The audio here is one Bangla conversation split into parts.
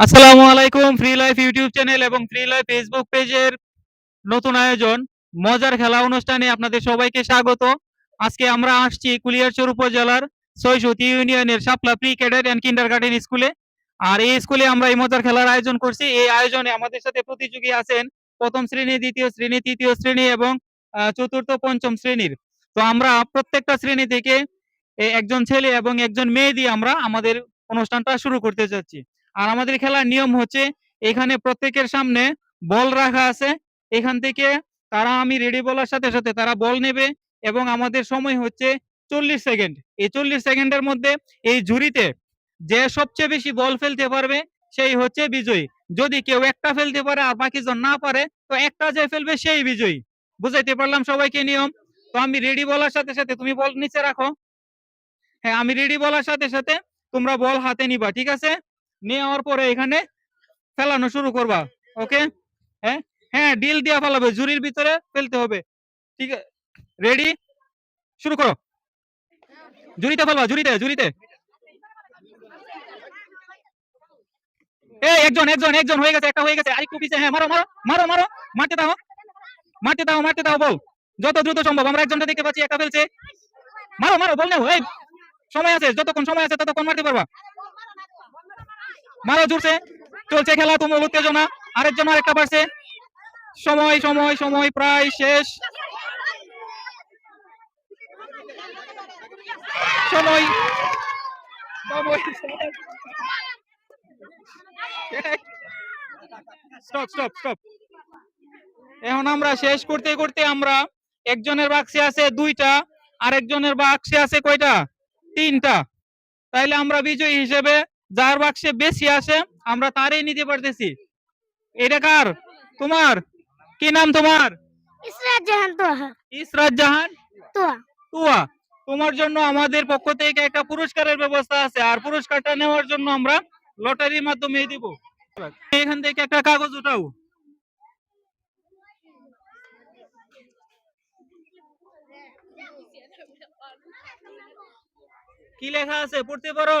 আসসালামু আলাইকুম ফ্রি লাইফ ইউটিউব চ্যানেল এবং ফ্রি লাইফ ফেসবুক পেজের নতুন আয়োজন, মজার খেলা অনুষ্ঠানে আপনাদের সবাইকে স্বাগত। আজকে আমরা আসছি কুলিয়ারচর উপজেলার ছয়শতি ইউনিয়নের Shapla pre cadet and kindergarten স্কুলে আর এই স্কুলে আমরা এই মজার খেলার আয়োজন করছি। এই আয়োজনে আমাদের সাথে প্রতিযোগী আছেন প্রথম শ্রেণি, দ্বিতীয় শ্রেণি, তৃতীয় শ্রেণি এবং চতুর্থ, পঞ্চম শ্রেণির। তো আমরা প্রত্যেকটা শ্রেণি থেকে একজন ছেলে এবং একজন মেয়ে দিয়ে আমরা আমাদের অনুষ্ঠানটা শুরু করতে যাচ্ছি। আর আমাদের খেলার নিয়ম হচ্ছে, এখানে প্রত্যেকের সামনে বল রাখা আছে। এখান থেকে তারা, আমি রেডি বলার সাথে সাথে তারা বল নেবে এবং আমাদের সময় হচ্ছে চল্লিশ সেকেন্ড এই চল্লিশ সেকেন্ডের মধ্যে এই ঝুড়িতে যে সবচেয়ে বেশি বল ফেলতে পারবে, সেই হচ্ছে বিজয়ী। যদি কেউ একটা ফেলতে পারে আর বাকি জন না পারে, তো একটা যে ফেলবে সেই বিজয়ী। বুঝাইতে পারলাম সবাইকে নিয়ম? তো আমি রেডি বলার সাথে সাথে, তুমি বল নিচে রাখো। হ্যাঁ আমি রেডি বলার সাথে সাথে তোমরা বল হাতে নিবা, ঠিক আছে? নেওয়ার পরে এখানে ফেলানো শুরু করবা, ওকে? হ্যাঁ? হ্যাঁ ডিল দিয়া ফেলাবে জুরির ভিতরে ফেলতে হবে। ঠিক আছে? রেডি? শুরু করো। জুরিতে ফেলবা জুরিতে জুরিতে এই, একজন একজন একজন, হয়ে গেছে, একটা হয়ে গেছে। আরেকটু পিছে হ্যাঁ মারো মারো মারো মারো। মারতে দাও মারতে দাও মারতে দাও, বল। যত দ্রুত সম্ভব, আমরা একজনটা দেখতে পাচ্ছি, একটা ফেলছে। মারো মারো, বল না, এই, সময় আছে, যতক্ষণ সময় আছে, ততক্ষণ মারতে পারবা। মারো জুড়ছে চলছে খেলা তুমুল উত্তেজনা আরেকজন আরেকটা পারছে। সময় সময় সময়, প্রায় শেষ। সময়। এখন আমরা শেষ করতে করতে আমরা একজনের বাক্সে আছে দুইটা, আরেকজনের বাক্সে আছে কয়টা? তিনটা। তাইলে আমরা বিজয়ী হিসেবে যার বাক্সে বেশি আসে আমরা তারই নিতে পারতেছি। এটা কার? তোমার? কি নাম তোমার? ইসরাত জাহান তোহা ইসরাত জাহান? তোয়া। তুয়া। তোমার জন্য আমাদের পক্ষ থেকে একটা পুরস্কারের ব্যবস্থা আছে। আর পুরস্কারটা নেওয়ার জন্য আমরা লটারির মাধ্যমে দিব। এখান থেকে একটা কাগজ উঠাও। কি লেখা আছে? পড়তে পারো?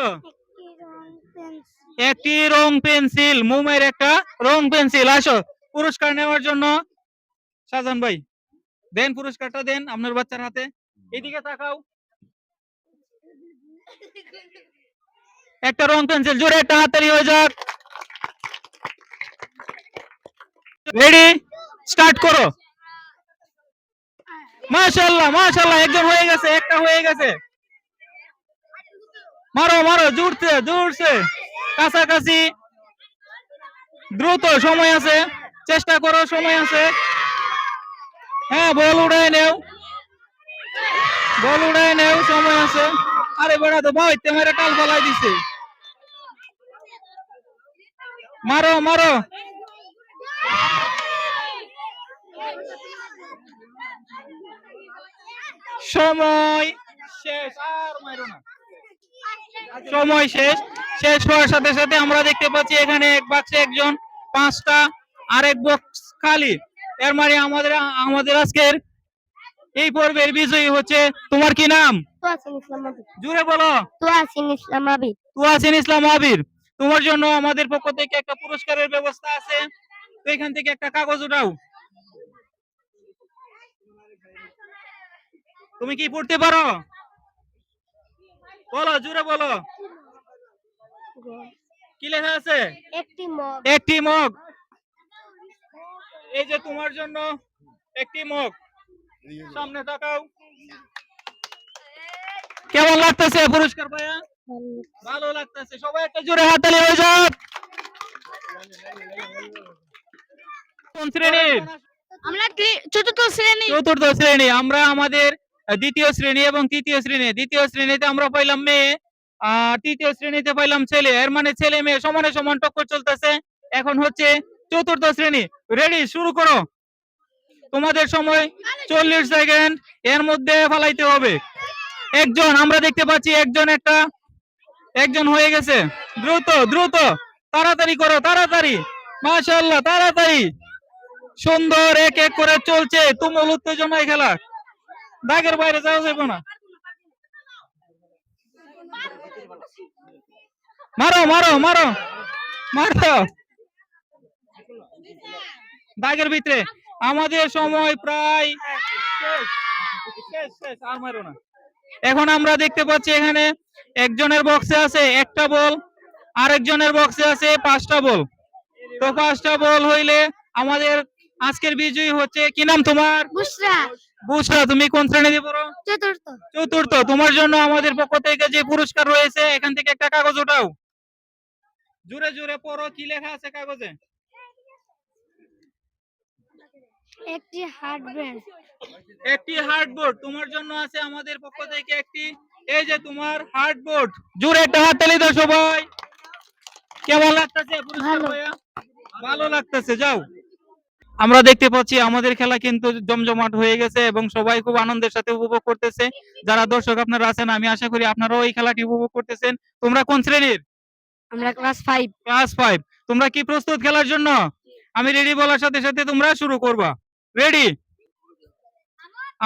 একটি রং পেন্সিল, মোমের একটা রং পেন্সিল। আসো, পুরস্কার নেওয়ার জন্য। সাজান ভাই, দেন পুরস্কারটা দেন আপনার বাচ্চার হাতে। এদিকে তাকাও। একটা রং পেন্সিল, জোরে একটা হাতালি হয়ে যাক। রেডি স্টার্ট করো। মাশাআল্লাহ মাশাআল্লাহ, একজন হয়ে গেছে, একটা হয়ে গেছে। মারো মারো, জুড়ছে জুড়ছে। কাছাকাছি। দ্রুত সময় আছে। চেষ্টা করো, সময় আছে। হ্যাঁ বল উড়াই নেও। বল উড়াই নেও, সময় আছে। আরে বেড়া তো ভাই, তেমারে টাল ফলাই দিছে। মারো মারো। সময় শেষ, আর মারো না। সময় শেষ। শেষ হওয়ার সাথে সাথে আমরা দেখতে পাচ্ছি এখানে এক বাক্সে একজন পাঁচটা আরেক বক্স খালি। এর মানে আমাদের আমাদের আজকের এই পর্বের বিজয়ী হচ্ছে তোমার কি নাম? জুড়ে বলো। তোয়াসিন ইসলাম আবিদ তুয়াসিন ইসলাম আবির তোমার জন্য আমাদের পক্ষ থেকে একটা পুরস্কারের ব্যবস্থা আছে। তো এখান থেকে একটা কাগজ উঠাও। তুমি কি পড়তে পারো? বলো জুড়ে বলো। কি লেখা আছে? একটি মগ। একটি মগ। এই যে তোমার জন্য একটি মগ। সামনে তাকাও। কেমন লাগতেছে পুরস্কার পায়া ভালো লাগতেছে। সবাই একটা জোরে হাততালি হয়ে যাক। কোন শ্রেণির? আমরা চতুর্থ শ্রেণি। চতুর্থ শ্রেণি। আমরা আমাদের দ্বিতীয় শ্রেণি এবং তৃতীয় শ্রেণি। দ্বিতীয় শ্রেণীতে আমরা পাইলাম মেয়ে, আর তৃতীয় শ্রেণীতে পাইলাম ছেলে। এর মানে ছেলে মেয়ে সমানে সমান টক্কর চলতেছে। এখন হচ্ছে চতুর্থ শ্রেণি। রেডি শুরু করো। তোমাদের সময় চল্লিশ সেকেন্ড এর মধ্যে ফালাইতে হবে। একজন, আমরা দেখতে পাচ্ছি একজন একটা, একজন হয়ে গেছে। দ্রুত দ্রুত। তাড়াতাড়ি করো, তাড়াতাড়ি। মাশাআল্লাহ, তাড়াতাড়ি। সুন্দর, এক এক করে চলছে। তুমুল উত্তেজনায় খেলা। দাগের বাইরে যাওয়া যাবে না। মারো মারো মারো মারো। দাগের ভিতরে। আমাদের সময় প্রায়। এখন আমরা দেখতে পাচ্ছি এখানে একজনের বক্সে আছে একটা বল, আরেকজনের বক্সে আছে পাঁচটা বল। তো পাঁচটা বল হইলে আমাদের আজকের বিজয়ী হচ্ছে কি নাম তোমার? বুসরা। বুসরা তুমি কোন শ্রেণীতে পড়ো? চতুর্থ। চতুর্থ তোমার জন্য আমাদের পক্ষ থেকে যে পুরস্কার রয়েছে এখান থেকে একটা কাগজ ওঠাও জোরে জোরে পড়ো কি লেখা আছে কাগজে? একটি হার্ডওয়্যার একটি হার্ডবোর্ড তোমার জন্য আছে আমাদের পক্ষ থেকে একটি এই যে তোমার হার্ডবোর্ড জোরে একটা হাত তালি দাও সবাই। কেমন লাগতেছে। ভালো লাগতেছে যাও। আমরা দেখতে পাচ্ছি আমাদের খেলা কিন্তু জমজমাট হয়ে গেছে এবং সবাই খুব আনন্দের সাথে উপভোগ করতেছে। যারা দর্শক আপনারা আছেন আমি আশা করি আপনারাও এই খেলাটি উপভোগ করতেছেন। তোমরা কোন শ্রেণির? আমরা ক্লাস ফাইভ ক্লাস ফাইভ তোমরা কি প্রস্তুত খেলার জন্য? আমি রেডি বলার সাথে সাথে তোমরা শুরু করবা। রেডি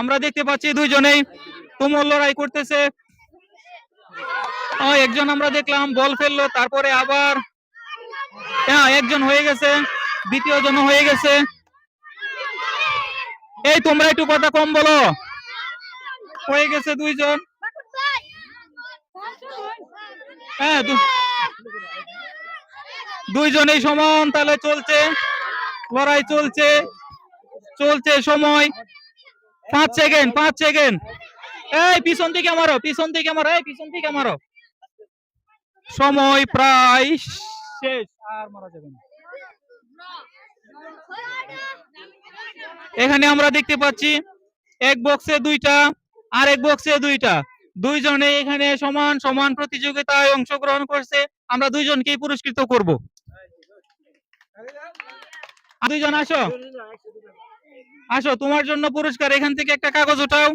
আমরা দেখতে পাচ্ছি দুইজনেই। তুমুল লড়াই করতেছে। ও, একজন আমরা দেখলাম বল ফেলল তারপরে আবার হ্যাঁ একজন হয়ে গেছে। দ্বিতীয় জন হয়ে গেছে। এই, তোমরা একটু কথা কম বলো। হয়ে গেছে দুইজন। হ্যাঁ দুইজনেই সমান, তাহলে চলছে। লড়াই চলছে। চলছে সময়। পাঁচ সেকেন্ড পাঁচ সেকেন্ড এই, পিছন থেকে মারো, পিছন থেকে মারো, এই, পিছন থেকে মারো। সময় প্রায় শেষ, আর মারা যাবে না। এখানে আমরা দেখতে পাচ্ছি এক বক্সে দুইটা আর এক বক্সে দুইটা। দুইজনে এখানে সমান সমান প্রতিযোগিতায় অংশগ্রহণ করছে। আমরা দুইজনকেই পুরস্কৃত করব। দুইজন আসো। আসো তোমার জন্য পুরস্কার। এখান থেকে একটা কাগজ উঠাও।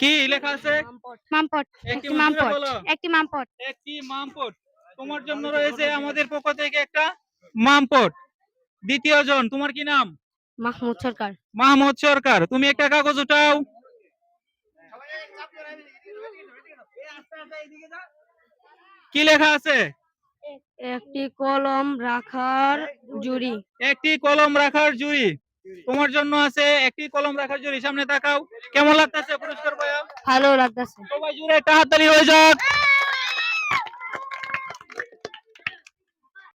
কি লেখা আছে? মামপট একটি একটি মামপট একটি মামপট। একটি মামপট। তোমার জন্য রয়েছে আমাদের পক্ষ থেকে একটা মামপট দ্বিতীয় জন তোমার কি নাম? মাহমুদ সরকার। মাহমুদ সরকার তুমি একটা কাগজ উঠাও। কি লেখা আছে? একটি কলম রাখার জুড়ি। একটি কলম রাখার জুড়ি। তোমার জন্য আছে একটি কলম রাখার জুড়ি সামনে তাকাও। কেমন লাগতেছে পুরস্কার ভালো লাগতেছে। সবাই জুড়ে একটা হাততালি হয়ে যাক।